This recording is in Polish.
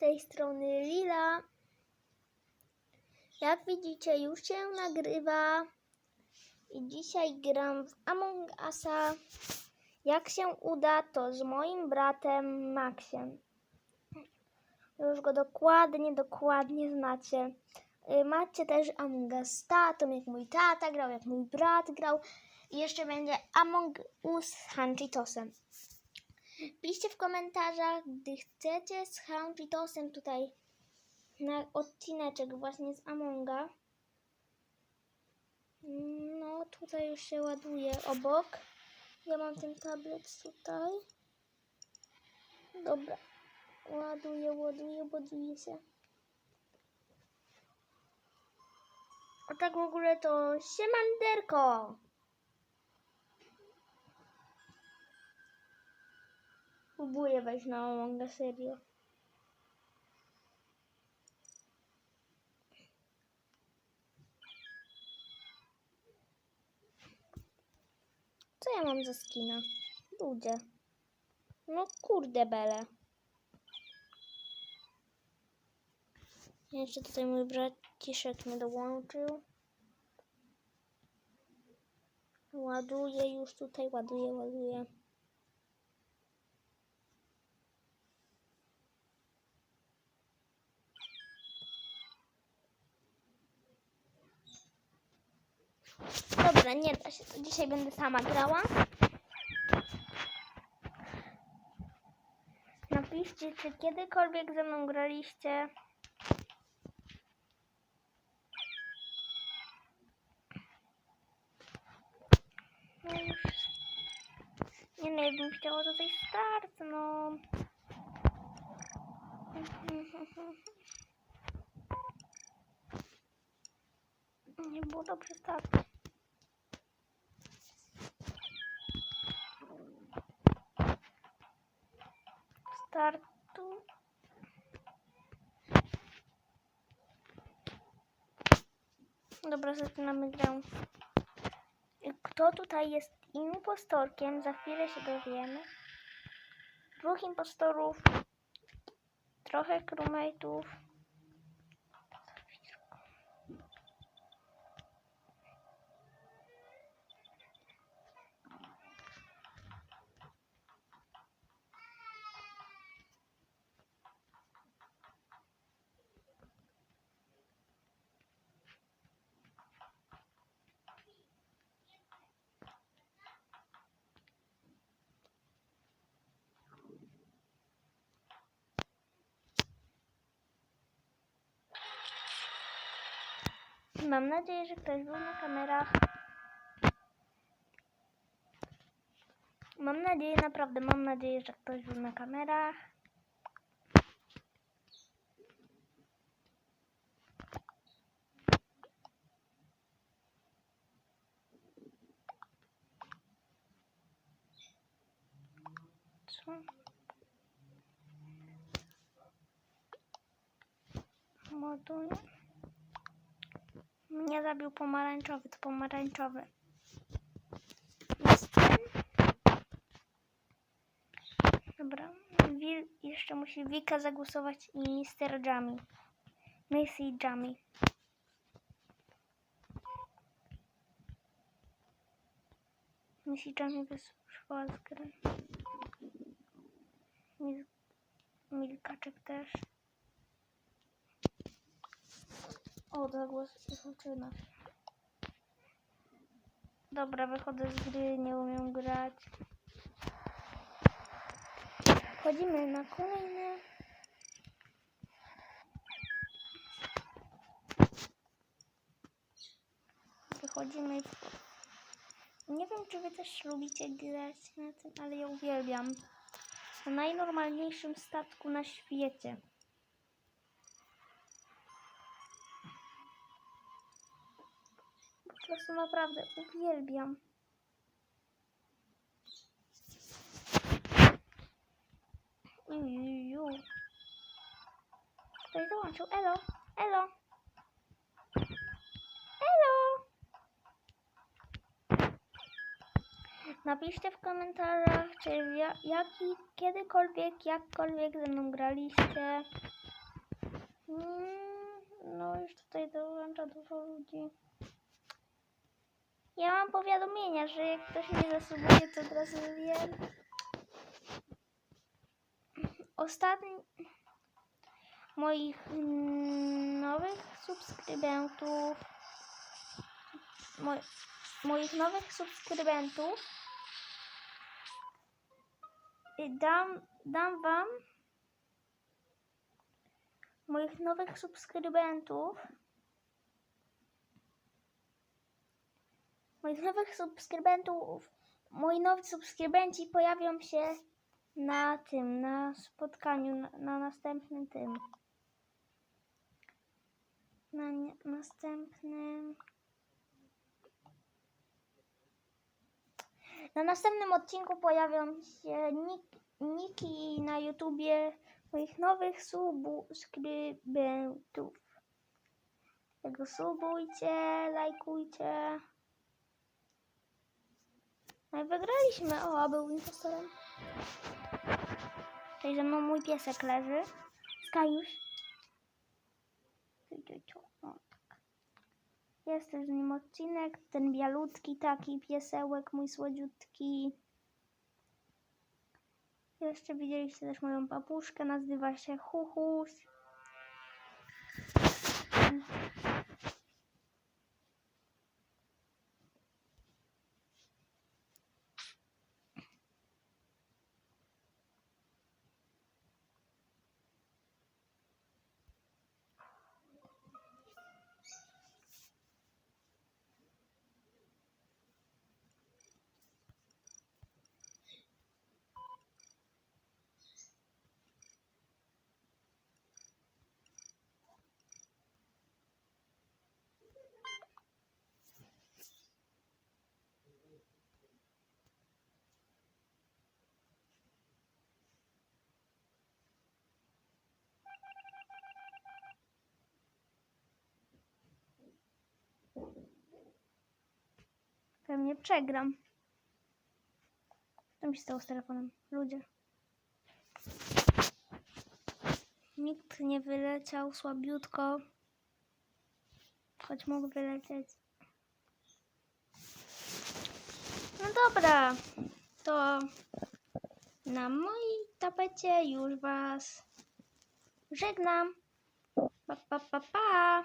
tej strony Lila. Jak widzicie, już się nagrywa. I dzisiaj gram w Among Usa. Jak się uda, to z moim bratem Maxiem. Już go dokładnie, dokładnie znacie. Y, Macie też Among Us z jak mój tata grał, jak mój brat grał. I jeszcze będzie Among Us z Hanchitosem. Piszcie w komentarzach, gdy chcecie z Hanchitosem tutaj na odcineczek właśnie z Amonga. No, tutaj już się ładuje obok. Ja mam ten tablet tutaj. Dobra. Ładuje, ładuje, ładuje się. A tak w ogóle to siemanderko. Próbuję wejść na Amonga, serio. Co ja mam za skina? Ludzie. No kurde bele. Jeszcze tutaj mój braciszek mnie dołączył. Ładuję już tutaj, ładuję, ładuję. Dobra, nie da się. Dzisiaj będę sama grała. Napiszcie, czy kiedykolwiek ze mną graliście. No już. Nie no, bym chciała tutaj start, no. Nie było dobrze start. Startu. Dobra, zaczynamy grę. Kto tutaj jest impostorkiem? Za chwilę się dowiemy. Dwóch impostorów. Trochę crewmate'ów. Mam nadzieję, że ktoś był na kamerach. Mam nadzieję, naprawdę mam nadzieję, że ktoś był na kamerach. Co? Moduł. Mnie zabił pomarańczowy, to pomarańczowy. Dobra. Wil jeszcze musi Wika zagłosować i Mr. Jamie. Macy Jamie. Macy Jamie wyszła z gry. Mil Milkaczek też. O, zagłos zaczyna. Dobra, wychodzę z gry, nie umiem grać. Wchodzimy na kolejne. Wychodzimy. Nie wiem, czy wy też lubicie grać na tym, ale ja uwielbiam. Na najnormalniejszym statku na świecie. Prostu naprawdę uwielbiam. Ujuju. Ktoś dołączył. Elo, elo. Elo. Napiszcie w komentarzach, czy ja, jaki, kiedykolwiek, jakkolwiek ze mną graliście. Mm, No już tutaj dołącza dużo ludzi. Ja mam powiadomienia, że jak ktoś mnie zasubuje, to od razu wiem. Ostatni moich nowych subskrybentów moj, moich nowych subskrybentów dam, dam wam moich nowych subskrybentów moich nowych subskrybentów moi nowi subskrybenci pojawią się na tym, na spotkaniu, na, na następnym tym. Na następnym. Na następnym odcinku pojawią się nik, niki na YouTubie moich nowych subskrybentów. Tego subujcie, lajkujcie. No i wygraliśmy. O, a był impostorem. Tutaj ze mną mój piesek leży. Skajusz. O, tak. Jest też z nim odcinek. Ten bialutki taki piesełek, mój słodziutki. Jeszcze widzieliście też moją papuszkę. Nazywa się Huchus. Pewnie przegram. Co mi się stało z telefonem? Ludzie. Nikt nie wyleciał słabiutko. Choć mógł wylecieć. No dobra. To na mojej tapecie już was żegnam. Pa, pa, pa, pa.